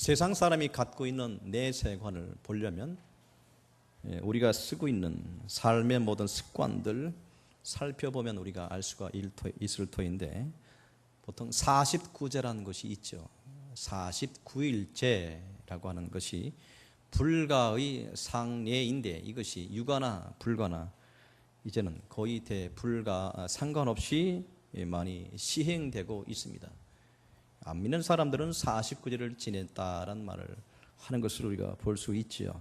세상 사람이 갖고 있는 내세관을 보려면 예, 우리가 쓰고 있는 삶의 모든 습관들 살펴보면 우리가 알 수가 있을 터인데 보통 49제라는 것이 있죠. 49일제라고 하는 것이 불가의 상례인데 이것이 육아나 불가나 이제는 거의 대불가 상관없이 많이 시행되고 있습니다. 안 믿는 사람들은 49제를 지냈다라는 말을 하는 것을 우리가 볼 수 있지요.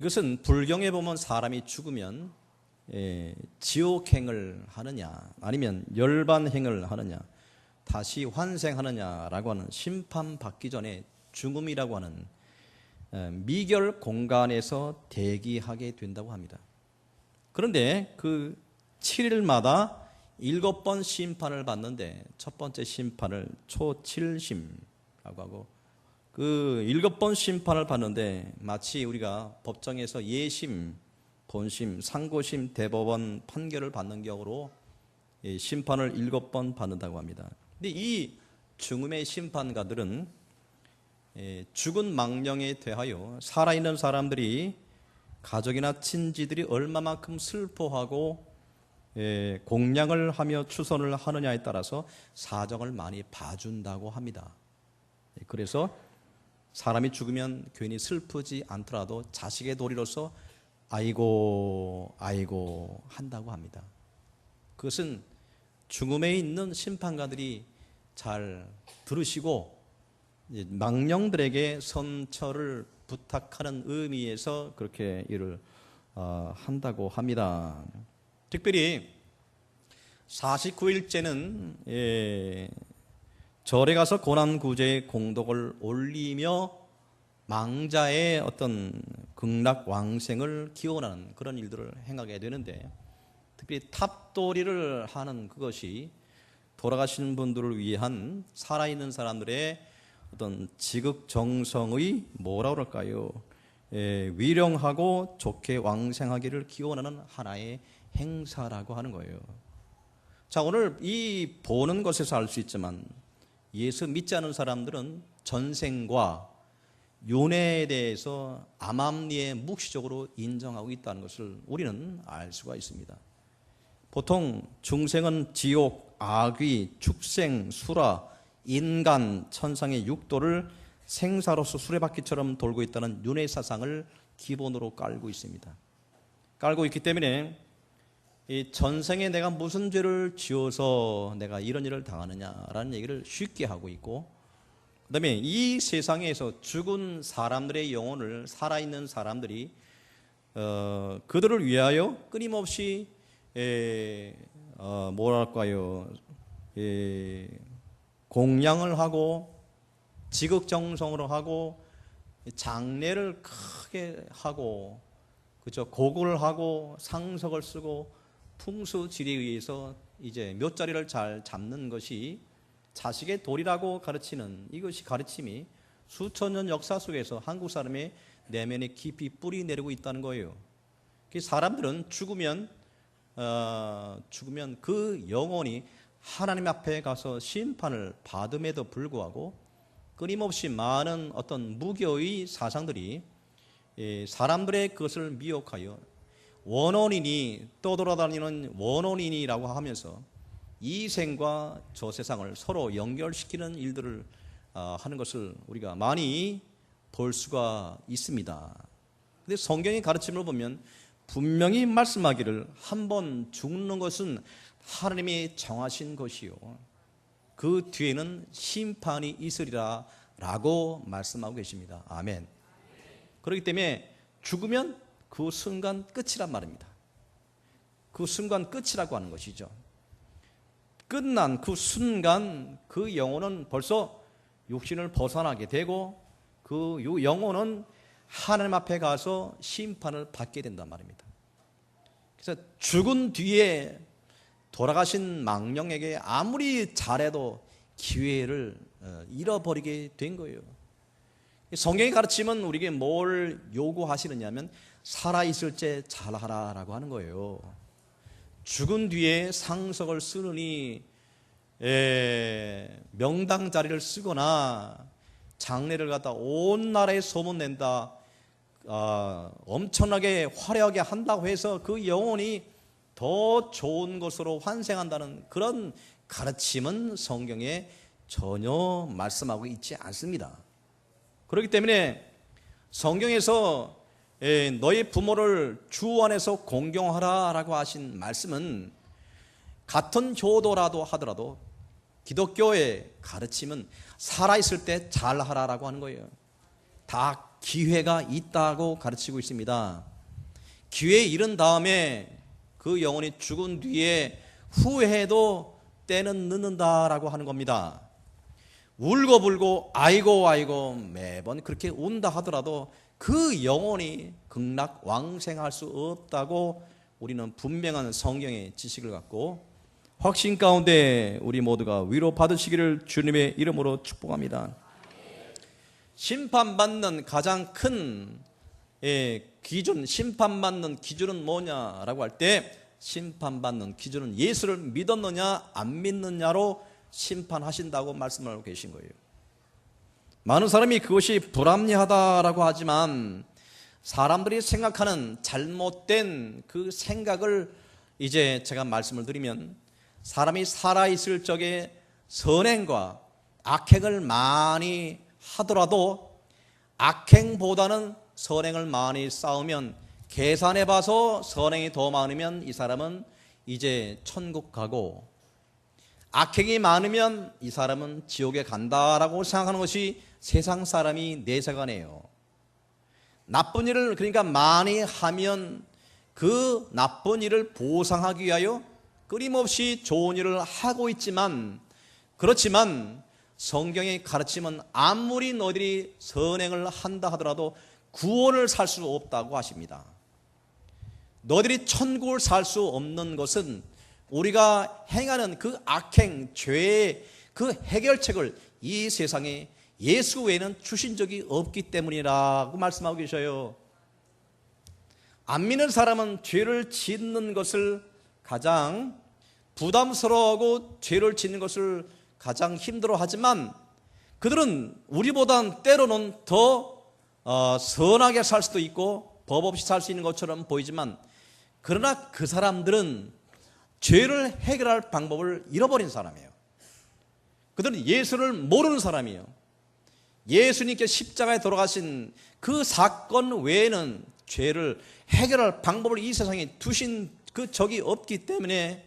이것은 불경에 보면 사람이 죽으면 예, 지옥행을 하느냐 아니면 열반행을 하느냐 다시 환생하느냐라고 하는 심판받기 전에 죽음이라고 하는 예, 미결 공간에서 대기하게 된다고 합니다. 그런데 그 7일마다 일곱 번 심판을 받는데 첫 번째 심판을 초칠심라고 하고 그 일곱 번 심판을 받는데 마치 우리가 법정에서 예심, 본심, 상고심, 대법원 판결을 받는 경우로 심판을 일곱 번 받는다고 합니다. 근데 이 죽음의 심판가들은 죽은 망령에 대하여 살아있는 사람들이 가족이나 친지들이 얼마만큼 슬퍼하고 공양을 하며 추선을 하느냐에 따라서 사정을 많이 봐준다고 합니다. 그래서 사람이 죽으면 괜히 슬프지 않더라도 자식의 도리로서 아이고 아이고 한다고 합니다. 그것은 죽음에 있는 심판가들이 잘 들으시고 망령들에게 선처를 부탁하는 의미에서 그렇게 일을 어, 한다고 합니다. 특별히 49일째는 절에 가서 고난구제의 공덕을 올리며 망자의 어떤 극락 왕생을 기원하는 그런 일들을 행하게 되는데 특히 탑도리를 하는 그것이 돌아가신 분들을 위한 살아있는 사람들의 어떤 지극정성의 뭐라 그럴까요? 예, 위령하고 좋게 왕생하기를 기원하는 하나의 행사라고 하는 거예요. 자, 오늘 이 보는 것에서 알 수 있지만 예수 믿지 않은 사람들은 전생과 윤회에 대해서 암암리에 묵시적으로 인정하고 있다는 것을 우리는 알 수가 있습니다. 보통 중생은 지옥, 악귀, 축생, 수라, 인간, 천상의 육도를 생사로서 수레바퀴처럼 돌고 있다는 윤회 사상을 기본으로 깔고 있습니다. 깔고 있기 때문에 이 전생에 내가 무슨 죄를 지어서 내가 이런 일을 당하느냐라는 얘기를 쉽게 하고 있고 그다음에 이 세상에서 죽은 사람들의 영혼을 살아있는 사람들이 어, 그들을 위하여 끊임없이 에, 어, 뭐랄까요 에, 공양을 하고 지극정성으로 하고 장례를 크게 하고 그죠 고구를 하고 상석을 쓰고 풍수지리에 의해서 이제 몇 자리를 잘 잡는 것이 자식의 도리라고 가르치는 이것이 가르침이 수천 년 역사 속에서 한국 사람의 내면에 깊이 뿌리 내리고 있다는 거예요. 그 사람들은 죽으면 어, 죽으면 그 영혼이 하나님 앞에 가서 심판을 받음에도 불구하고 끊임없이 많은 어떤 무교의 사상들이 예, 사람들의 그것을 미혹하여 원혼이니 떠돌아다니는 원혼이니라고 하면서 이 생과 저 세상을 서로 연결시키는 일들을 아, 하는 것을 우리가 많이 볼 수가 있습니다. 근데 성경의 가르침을 보면 분명히 말씀하기를 한 번 죽는 것은 하나님이 정하신 것이요. 그 뒤에는 심판이 있으리라 라고 말씀하고 계십니다. 아멘. 그렇기 때문에 죽으면 그 순간 끝이란 말입니다. 그 순간 끝이라고 하는 것이죠. 끝난 그 순간 그 영혼은 벌써 육신을 벗어나게 되고 그 영혼은 하나님 앞에 가서 심판을 받게 된단 말입니다. 그래서 죽은 뒤에 돌아가신 망령에게 아무리 잘해도 기회를 어, 잃어버리게 된 거예요. 성경의 가르침은 우리에게 뭘 요구하시느냐면 살아있을 때 잘하라라고 하는 거예요. 죽은 뒤에 상석을 쓰느니 에, 명당 자리를 쓰거나 장례를 갖다 온 나라에 소문낸다. 아, 엄청나게 화려하게 한다고 해서 그 영혼이 더 좋은 것으로 환생한다는 그런 가르침은 성경에 전혀 말씀하고 있지 않습니다. 그렇기 때문에 성경에서 예, 너희 부모를 주 안에서 공경하라 라고 하신 말씀은 같은 효도라도 하더라도 기독교의 가르침은 살아있을 때 잘하라 라고 하는 거예요. 다 기회가 있다고 가르치고 있습니다. 기회에 이른 다음에 그 영혼이 죽은 뒤에 후회해도 때는 늦는다라고 하는 겁니다. 울고 불고 아이고 아이고 매번 그렇게 운다 하더라도 그 영혼이 극락 왕생할 수 없다고 우리는 분명한 성경의 지식을 갖고 확신 가운데 우리 모두가 위로 받으시기를 주님의 이름으로 축복합니다. 심판받는 가장 큰 예, 기준, 심판받는 기준은 뭐냐라고 할 때 심판받는 기준은 예수를 믿었느냐 안 믿느냐로 심판하신다고 말씀을 하고 계신 거예요. 많은 사람이 그것이 불합리하다라고 하지만 사람들이 생각하는 잘못된 그 생각을 이제 제가 말씀을 드리면 사람이 살아있을 적에 선행과 악행을 많이 하더라도 악행보다는 선행을 많이 쌓으면 계산해 봐서 선행이 더 많으면 이 사람은 이제 천국 가고 악행이 많으면 이 사람은 지옥에 간다라고 생각하는 것이 세상 사람이 내세관이에요. 나쁜 일을 그러니까 많이 하면 그 나쁜 일을 보상하기 위하여 끊임없이 좋은 일을 하고 있지만 그렇지만 성경의 가르침은 아무리 너희들이 선행을 한다 하더라도 구원을 살 수 없다고 하십니다. 너희들이 천국을 살 수 없는 것은 우리가 행하는 그 악행, 죄의 그 해결책을 이 세상에 예수 외에는 주신 적이 없기 때문이라고 말씀하고 계셔요. 안 믿는 사람은 죄를 짓는 것을 가장 부담스러워하고 죄를 짓는 것을 가장 힘들어 하지만 그들은 우리보단 때로는 더 어, 선하게 살 수도 있고 법 없이 살 수 있는 것처럼 보이지만 그러나 그 사람들은 죄를 해결할 방법을 잃어버린 사람이에요. 그들은 예수를 모르는 사람이에요. 예수님께 십자가에 돌아가신 그 사건 외에는 죄를 해결할 방법을 이 세상에 두신 그 적이 없기 때문에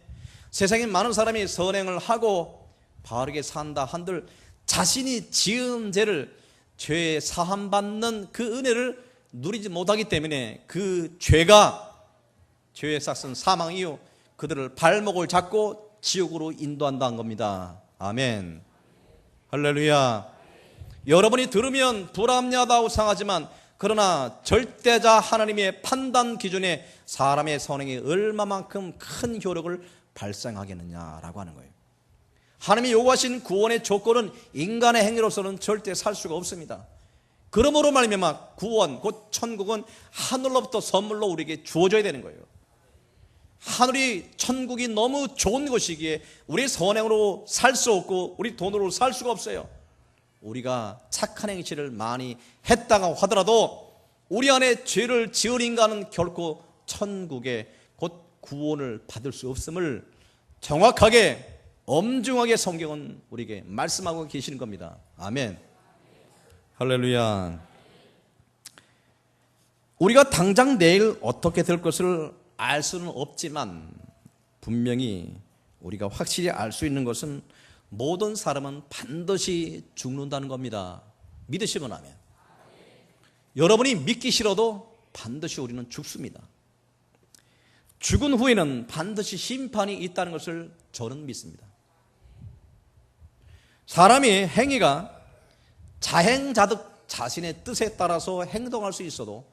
세상에 많은 사람이 선행을 하고 바르게 산다 한들 자신이 지은 죄를 죄 사함 받는 그 은혜를 누리지 못하기 때문에 그 죄가 죄의 싹은 사망 이후 그들을 발목을 잡고 지옥으로 인도한다는 겁니다. 아멘. 할렐루야. 여러분이 들으면 불합리하다고 생각하지만 그러나 절대자 하나님의 판단 기준에 사람의 선행이 얼마만큼 큰 효력을 발생하겠느냐라고 하는 거예요. 하나님이 요구하신 구원의 조건은 인간의 행위로서는 절대 살 수가 없습니다. 그러므로 말미암아 구원 곧 천국은 하늘로부터 선물로 우리에게 주어져야 되는 거예요. 하늘이 천국이 너무 좋은 것이기에 우리 선행으로 살 수 없고 우리 돈으로 살 수가 없어요. 우리가 착한 행실을 많이 했다고 하더라도 우리 안에 죄를 지은 인간은 결코 천국에 곧 구원을 받을 수 없음을 정확하게 엄중하게 성경은 우리에게 말씀하고 계시는 겁니다. 아멘. 할렐루야. 우리가 당장 내일 어떻게 될 것을 알 수는 없지만 분명히 우리가 확실히 알 수 있는 것은 모든 사람은 반드시 죽는다는 겁니다. 믿으시고 나면. 여러분이 믿기 싫어도 반드시 우리는 죽습니다. 죽은 후에는 반드시 심판이 있다는 것을 저는 믿습니다. 사람이 행위가 자행자득 자신의 뜻에 따라서 행동할 수 있어도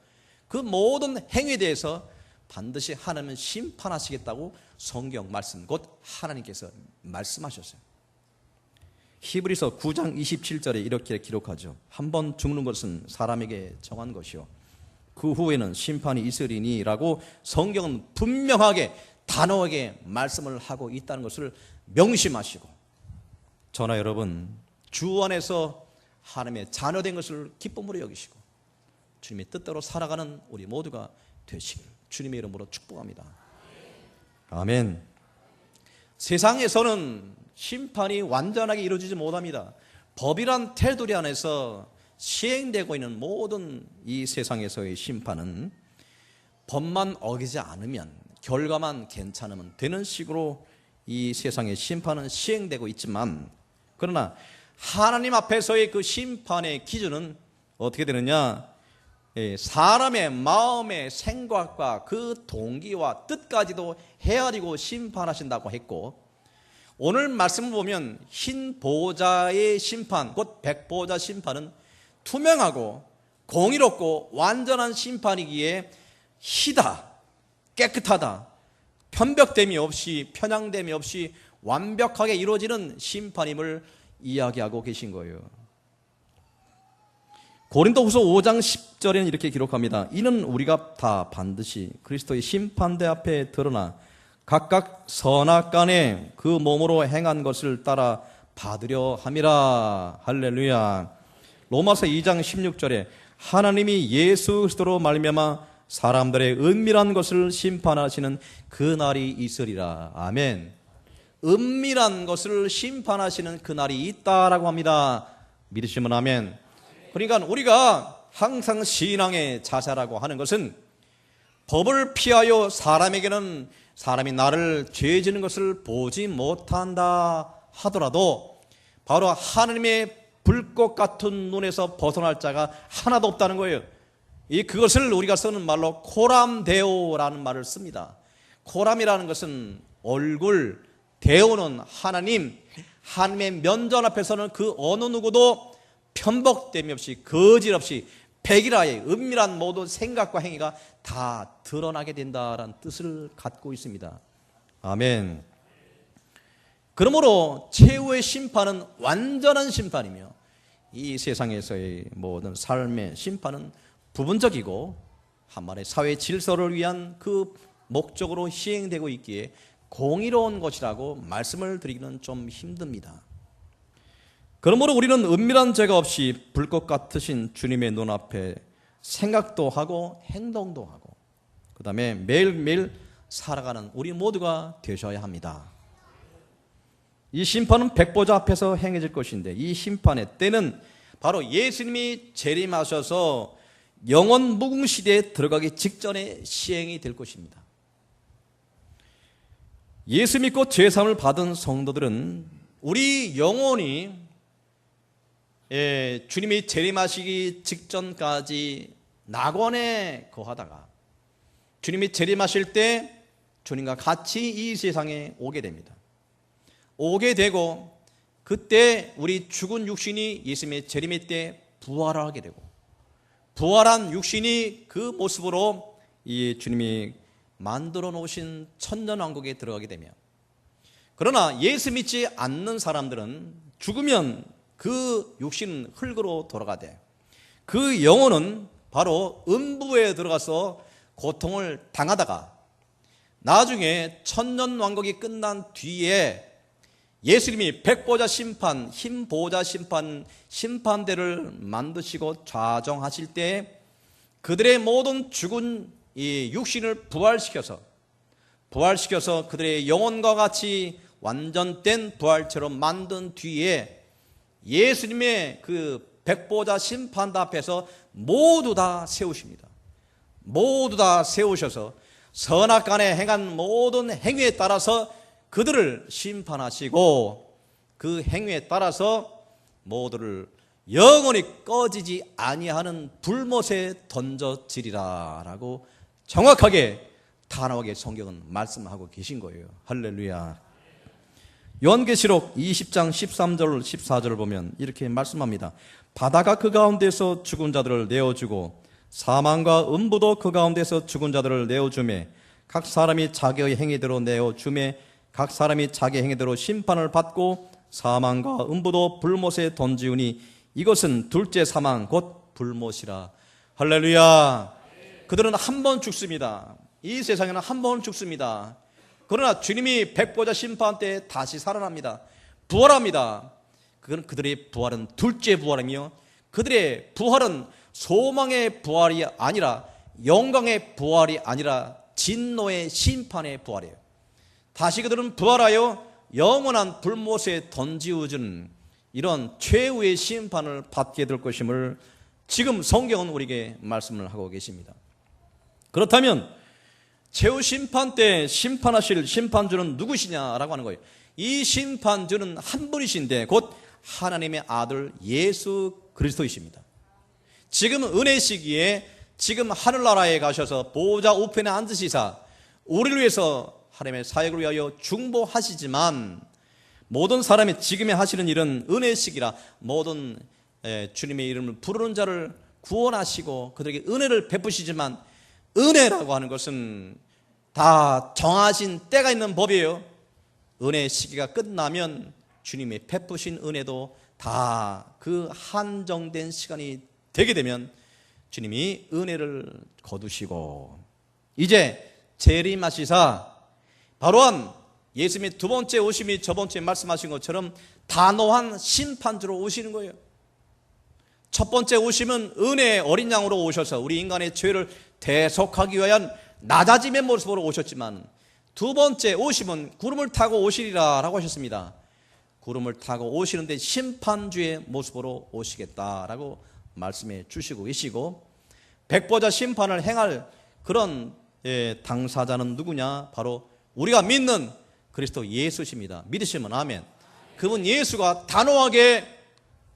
그 모든 행위에 대해서 반드시 하나님은 심판하시겠다고 성경 말씀 곧 하나님께서 말씀하셨어요. 히브리서 9장 27절에 이렇게 기록하죠. 한 번 죽는 것은 사람에게 정한 것이요. 그 후에는 심판이 있으리니라고 성경은 분명하게 단호하게 말씀을 하고 있다는 것을 명심하시고 저나 여러분 주 안에서 하나님의 자녀된 것을 기쁨으로 여기시고 주님의 뜻대로 살아가는 우리 모두가 되시길 주님의 이름으로 축복합니다. 아멘. 세상에서는 심판이 완전하게 이루어지지 못합니다. 법이란 테두리 안에서 시행되고 있는 모든 이 세상에서의 심판은 법만 어기지 않으면 결과만 괜찮으면 되는 식으로 이 세상의 심판은 시행되고 있지만 그러나 하나님 앞에서의 그 심판의 기준은 어떻게 되느냐? 예, 사람의 마음의 생각과 그 동기와 뜻까지도 헤아리고 심판하신다고 했고 오늘 말씀을 보면 흰 보좌의 심판, 곧 백보좌 심판은 투명하고 공의롭고 완전한 심판이기에 희다, 깨끗하다, 편벽됨이 없이 편향됨이 없이 완벽하게 이루어지는 심판임을 이야기하고 계신 거예요. 고린도후서 5장 10절에는 이렇게 기록합니다. 이는 우리가 다 반드시 그리스도의 심판대 앞에 드러나 각각 선악 간에 그 몸으로 행한 것을 따라 받으려 함이라. 할렐루야. 로마서 2장 16절에 하나님이 예수 그리스도로 말미암아 사람들의 은밀한 것을 심판하시는 그 날이 있으리라. 아멘. 은밀한 것을 심판하시는 그 날이 있다라고 합니다. 믿으시면 아멘. 그러니까 우리가 항상 신앙의 자세라고 하는 것은 법을 피하여 사람에게는 사람이 나를 죄 지는 것을 보지 못한다 하더라도 바로 하나님의 불꽃 같은 눈에서 벗어날 자가 하나도 없다는 거예요. 이 그것을 우리가 쓰는 말로 코람데오라는 말을 씁니다. 코람이라는 것은 얼굴, 데오는 하나님, 하나님의 면전 앞에서는 그 어느 누구도 편복됨이 없이 거짓 없이 백일하에 은밀한 모든 생각과 행위가 다 드러나게 된다라는 뜻을 갖고 있습니다. 아멘. 그러므로 최후의 심판은 완전한 심판이며 이 세상에서의 모든 삶의 심판은 부분적이고 한말의 사회 질서를 위한 그 목적으로 시행되고 있기에 공의로운 것이라고 말씀을 드리기는 좀 힘듭니다. 그러므로 우리는 은밀한 죄가 없이 불꽃 같으신 주님의 눈앞에 생각도 하고 행동도 하고 그 다음에 매일매일 살아가는 우리 모두가 되셔야 합니다. 이 심판은 백보자 앞에서 행해질 것인데 이 심판의 때는 바로 예수님이 재림하셔서 영원 무궁 시대에 들어가기 직전에 시행이 될 것입니다. 예수 믿고 죄사함을 받은 성도들은 우리 영혼이 예, 주님이 재림하시기 직전까지 낙원에 거하다가 주님이 재림하실 때 주님과 같이 이 세상에 오게 됩니다. 오게 되고 그때 우리 죽은 육신이 예수님의 재림의 때 부활하게 되고 부활한 육신이 그 모습으로 이 주님이 만들어 놓으신 천년 왕국에 들어가게 되며 그러나 예수 믿지 않는 사람들은 죽으면 그 육신은 흙으로 돌아가되 그 영혼은 바로 음부에 들어가서 고통을 당하다가 나중에 천년 왕국이 끝난 뒤에 예수님이 백보자 심판, 흰보자 심판, 심판대를 만드시고 좌정하실 때 그들의 모든 죽은 이 육신을 부활시켜서 부활시켜서 그들의 영혼과 같이 완전된 부활처럼 만든 뒤에 예수님의 그 백보자 심판다 앞에서 모두 다 세우십니다. 모두 다 세우셔서 선악간에 행한 모든 행위에 따라서 그들을 심판하시고 그 행위에 따라서 모두를 영원히 꺼지지 아니하는 불못에 던져지리라라고 정확하게 단호하게 성경은 말씀하고 계신 거예요. 할렐루야. 요한계시록 20장 13절 14절을 보면 이렇게 말씀합니다. 바다가 그 가운데서 죽은 자들을 내어주고 사망과 음부도 그 가운데서 죽은 자들을 내어주매 각 사람이 자기의 행위대로 내어주매 각 사람이 자기 행위대로 심판을 받고 사망과 음부도 불못에 던지우니 이것은 둘째 사망 곧 불못이라 할렐루야 그들은 한 번 죽습니다 이 세상에는 한 번 죽습니다 그러나 주님이 백보자 심판 때 다시 살아납니다. 부활합니다. 그건 그들의 부활은 둘째 부활이며 그들의 부활은 소망의 부활이 아니라 영광의 부활이 아니라 진노의 심판의 부활이에요. 다시 그들은 부활하여 영원한 불못에 던지우는 이런 최후의 심판을 받게 될 것임을 지금 성경은 우리에게 말씀을 하고 계십니다. 그렇다면 최후 심판 때 심판하실 심판주는 누구시냐라고 하는 거예요. 이 심판주는 한 분이신데 곧 하나님의 아들 예수 그리스도이십니다. 지금 은혜 시기에 지금 하늘나라에 가셔서 보호자 우편에 앉으시사 우리를 위해서 하나님의 사역을 위하여 중보하시지만 모든 사람이 지금에 하시는 일은 은혜 시기라 모든 에, 주님의 이름을 부르는 자를 구원하시고 그들에게 은혜를 베푸시지만 은혜라고 하는 것은 다 정하신 때가 있는 법이에요. 은혜 시기가 끝나면 주님이 베푸신 은혜도 다 그 한정된 시간이 되게 되면 주님이 은혜를 거두시고 이제 재림하시사 바로한 예수님의 두 번째 오심이 저번 주에 말씀하신 것처럼 단호한 심판주로 오시는 거예요. 첫 번째 오심은 은혜의 어린 양으로 오셔서 우리 인간의 죄를 대속하기 위한 낮아짐의 모습으로 오셨지만 두 번째 오심은 구름을 타고 오시리라 라고 하셨습니다. 구름을 타고 오시는데 심판주의 모습으로 오시겠다라고 말씀해 주시고 계시고 백보자 심판을 행할 그런 예, 당사자는 누구냐? 바로 우리가 믿는 그리스도 예수십니다. 믿으시면 아멘. 그분 예수가 단호하게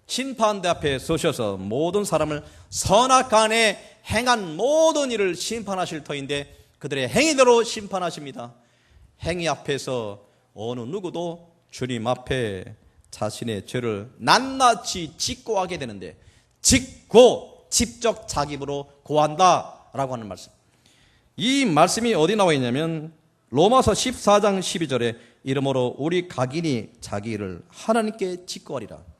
심판대 앞에 서셔서 모든 사람을 선악간에 행한 모든 일을 심판하실 터인데 그들의 행위대로 심판하십니다. 행위 앞에서 어느 누구도 주님 앞에 자신의 죄를 낱낱이 짓고 하게 되는데 짓고 직접 자기 입으로 고한다라고 하는 말씀. 이 말씀이 어디 나와 있냐면 로마서 14장 12절에 이러므로 우리 각인이 자기 일을 하나님께 직고하리라.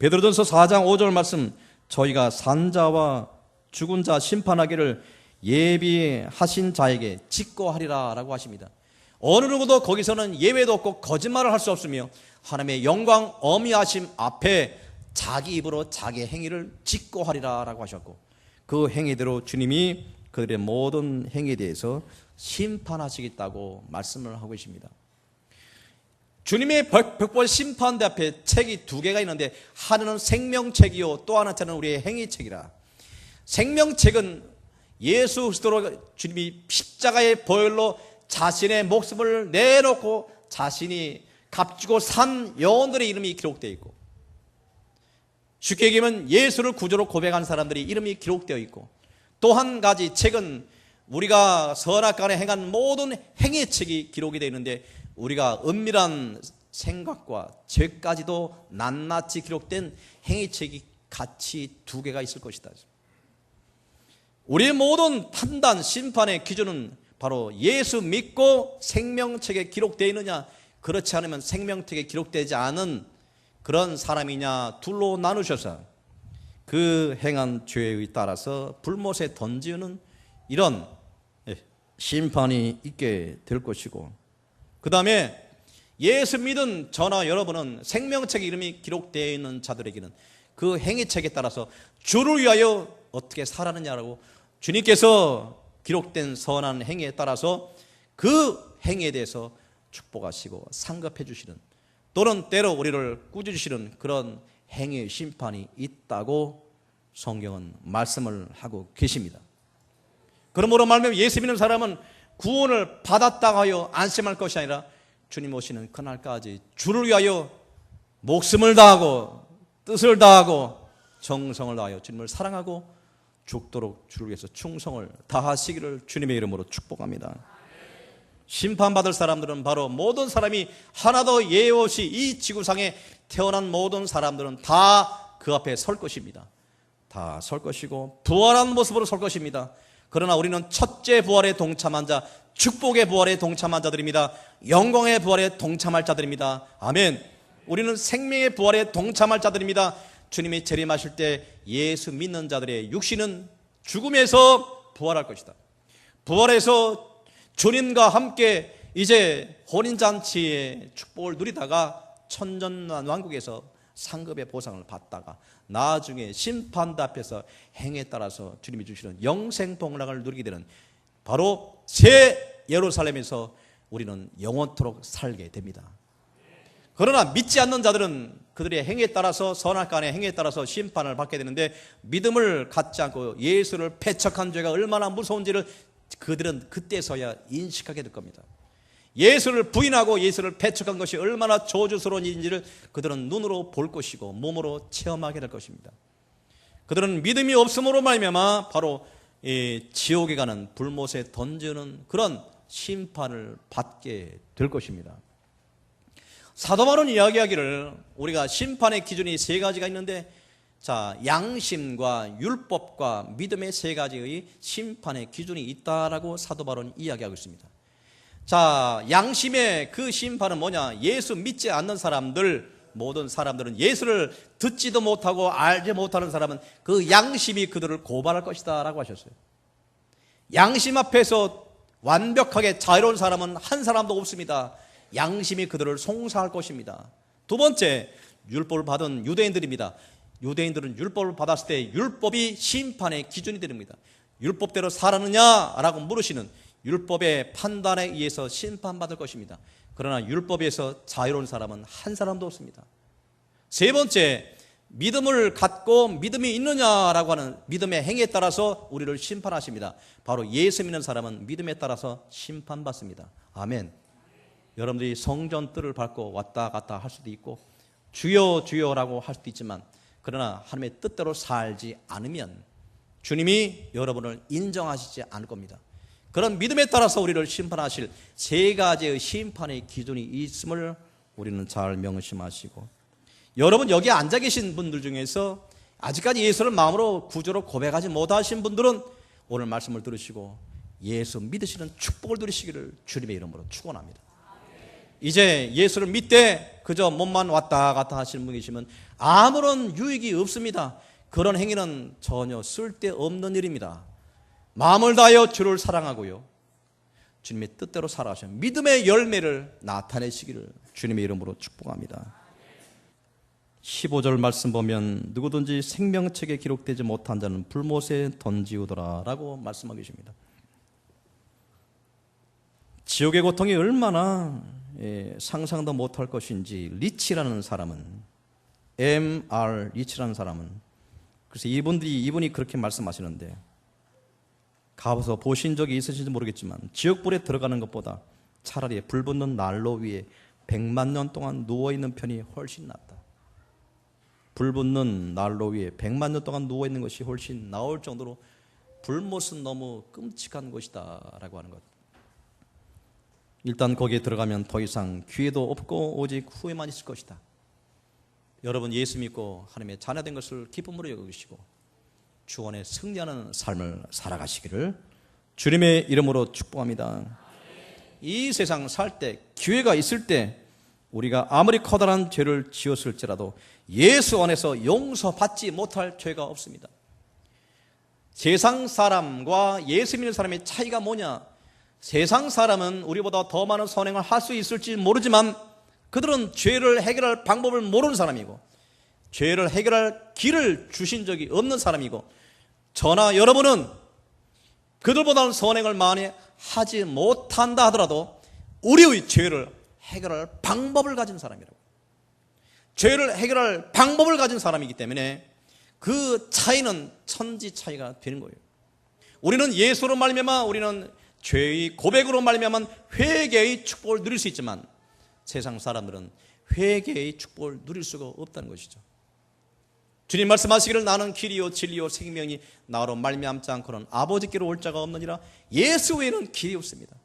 베드로전서 4장 5절 말씀 저희가 산자와 죽은 자 심판하기를 예비하신 자에게 직고하리라라고 하십니다. 어느 누구도 거기서는 예외도 없고 거짓말을 할 수 없으며 하나님의 영광 어미하심 앞에 자기 입으로 자기 행위를 직고하리라라고 하셨고 그 행위대로 주님이 그들의 모든 행위에 대해서 심판하시겠다고 말씀을 하고 계십니다. 주님의 백벌 심판대 앞에 책이 두 개가 있는데 하나는 생명책이요 또 하나는 우리의 행위책이라. 생명책은 예수 그리스도로 주님이 십자가의 보혈로 자신의 목숨을 내놓고 자신이 값주고 산 영혼들의 이름이 기록되어 있고 쉽게 얘기하면 예수를 구조로 고백한 사람들이 이름이 기록되어 있고 또 한 가지 책은 우리가 선악 간에 행한 모든 행위 책이 기록이 되어 있는데 우리가 은밀한 생각과 죄까지도 낱낱이 기록된 행위 책이 같이 두 개가 있을 것이다. 우리의 모든 판단, 심판의 기준은 바로 예수 믿고 생명책에 기록되어 있느냐, 그렇지 않으면 생명책에 기록되지 않은 그런 사람이냐 둘로 나누셔서 그 행한 죄에 따라서 불못에 던지는 이런 심판이 있게 될 것이고 그 다음에 예수 믿은 저나 여러분은 생명책 이름이 기록되어 있는 자들에게는 그 행위책에 따라서 주를 위하여 어떻게 살았느냐라고 주님께서 기록된 선한 행위에 따라서 그 행위에 대해서 축복하시고 상급해 주시는 또는 때로 우리를 꾸짖으시는 그런 행위의 심판이 있다고 성경은 말씀을 하고 계십니다. 그러므로 말하면 예수 믿는 사람은 구원을 받았다 하여 안심할 것이 아니라 주님 오시는 그날까지 주를 위하여 목숨을 다하고 뜻을 다하고 정성을 다하여 주님을 사랑하고 죽도록 주를 위해서 충성을 다하시기를 주님의 이름으로 축복합니다. 심판받을 사람들은 바로 모든 사람이 하나도 예외 없이 이 지구상에 태어난 모든 사람들은 다 그 앞에 설 것입니다. 다 설 것이고 부활한 모습으로 설 것입니다. 그러나 우리는 첫째 부활에 동참한 자, 축복의 부활에 동참한 자들입니다. 영광의 부활에 동참할 자들입니다. 아멘. 우리는 생명의 부활에 동참할 자들입니다. 주님이 재림하실 때 예수 믿는 자들의 육신은 죽음에서 부활할 것이다. 부활해서 주님과 함께 이제 혼인잔치의 축복을 누리다가 천전왕국에서 상급의 보상을 받다가 나중에 심판대 앞에서 행에 따라서 주님이 주시는 영생 복락을 누리게 되는 바로 새 예루살렘에서 우리는 영원토록 살게 됩니다. 그러나 믿지 않는 자들은 그들의 행에 따라서 선악간의 행에 따라서 심판을 받게 되는데 믿음을 갖지 않고 예수를 패척한 죄가 얼마나 무서운지를 그들은 그때서야 인식하게 될 겁니다. 예수를 부인하고 예수를 배척한 것이 얼마나 저주스러운 일인지를 그들은 눈으로 볼 것이고 몸으로 체험하게 될 것입니다. 그들은 믿음이 없음으로 말미암아 바로 지옥에 가는 불못에 던지는 그런 심판을 받게 될 것입니다. 사도 바론 이야기하기를 우리가 심판의 기준이 세 가지가 있는데 자, 양심과 율법과 믿음의 세 가지의 심판의 기준이 있다라고 사도 바론 이야기하고 있습니다. 자, 양심의 그 심판은 뭐냐? 예수 믿지 않는 사람들, 모든 사람들은 예수를 듣지도 못하고 알지 못하는 사람은 그 양심이 그들을 고발할 것이다 라고 하셨어요. 양심 앞에서 완벽하게 자유로운 사람은 한 사람도 없습니다. 양심이 그들을 송사할 것입니다. 두 번째, 율법을 받은 유대인들입니다. 유대인들은 율법을 받았을 때 율법이 심판의 기준이 됩니다. 율법대로 살았느냐라고 물으시는 율법의 판단에 의해서 심판받을 것입니다. 그러나 율법에서 자유로운 사람은 한 사람도 없습니다. 세 번째, 믿음을 갖고 믿음이 있느냐라고 하는 믿음의 행에 따라서 우리를 심판하십니다. 바로 예수 믿는 사람은 믿음에 따라서 심판받습니다. 아멘. 여러분들이 성전 뜰을 밟고 왔다 갔다 할 수도 있고 주여 주여라고 할 수도 있지만 그러나 하나님의 뜻대로 살지 않으면 주님이 여러분을 인정하시지 않을 겁니다. 그런 믿음에 따라서 우리를 심판하실 세 가지의 심판의 기준이 있음을 우리는 잘 명심하시고 여러분 여기 앉아 계신 분들 중에서 아직까지 예수를 마음으로 구조로 고백하지 못하신 분들은 오늘 말씀을 들으시고 예수 믿으시는 축복을 누리시기를 주님의 이름으로 축원합니다. 이제 예수를 믿되 그저 몸만 왔다 갔다 하시는 분이시면 아무런 유익이 없습니다. 그런 행위는 전혀 쓸데없는 일입니다. 마음을 다하여 주를 사랑하고요. 주님의 뜻대로 살아가셔 믿음의 열매를 나타내시기를 주님의 이름으로 축복합니다. 15절 말씀 보면 누구든지 생명책에 기록되지 못한 자는 불못에 던지우더라라고 말씀하고 계십니다. 지옥의 고통이 얼마나 예, 상상도 못할 것인지 리치라는 사람은 M.R. 리치라는 사람은 그래서 이분들이 이분이 그렇게 말씀하시는데 가서 보신 적이 있으신지 모르겠지만 지옥불에 들어가는 것보다 차라리 불 붙는 난로 위에 백만 년 동안 누워 있는 편이 훨씬 낫다. 불 붙는 난로 위에 백만 년 동안 누워 있는 것이 훨씬 나을 정도로 불못은 너무 끔찍한 것이다라고 하는 것. 일단 거기에 들어가면 더 이상 기회도 없고 오직 후회만 있을 것이다. 여러분 예수 믿고 하나님의 자녀된 것을 기쁨으로 여기시고 주원에 승리하는 삶을 살아가시기를 주님의 이름으로 축복합니다. 이 세상 살 때 기회가 있을 때 우리가 아무리 커다란 죄를 지었을지라도 예수 안에서 용서받지 못할 죄가 없습니다. 세상 사람과 예수 믿는 사람의 차이가 뭐냐? 세상 사람은 우리보다 더 많은 선행을 할 수 있을지 모르지만 그들은 죄를 해결할 방법을 모르는 사람이고 죄를 해결할 길을 주신 적이 없는 사람이고 저나 여러분은 그들보다는 선행을 많이 하지 못한다 하더라도 우리의 죄를 해결할 방법을 가진 사람이라고. 죄를 해결할 방법을 가진 사람이기 때문에 그 차이는 천지 차이가 되는 거예요. 우리는 예수로 말미암아 우리는 죄의 고백으로 말미암아 회개의 축복을 누릴 수 있지만 세상 사람들은 회개의 축복을 누릴 수가 없다는 것이죠. 주님 말씀하시기를 나는 길이요 진리요 생명이 나로 말미암지 않고는 아버지께로 올 자가 없느니라. 예수 외에는 길이 없습니다.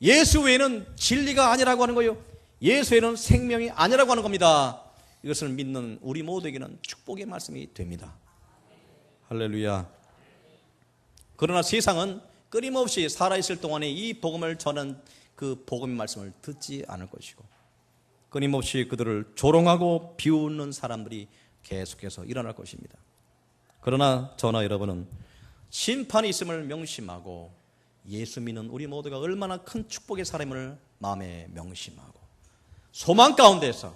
예수 외에는 진리가 아니라고 하는 거예요. 예수 외에는 생명이 아니라고 하는 겁니다. 이것을 믿는 우리 모두에게는 축복의 말씀이 됩니다. 할렐루야. 그러나 세상은 끊임없이 살아있을 동안에 이 복음을 전한 그 복음의 말씀을 듣지 않을 것이고 끊임없이 그들을 조롱하고 비웃는 사람들이 계속해서 일어날 것입니다. 그러나 저나 여러분은 심판이 있음을 명심하고 예수 믿는 우리 모두가 얼마나 큰 축복의 사람을 마음에 명심하고 소망 가운데서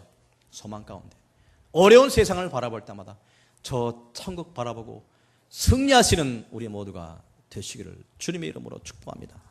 소망 가운데 어려운 세상을 바라볼 때마다 저 천국 바라보고 승리하시는 우리 모두가 되시기를 주님의 이름으로 축복합니다.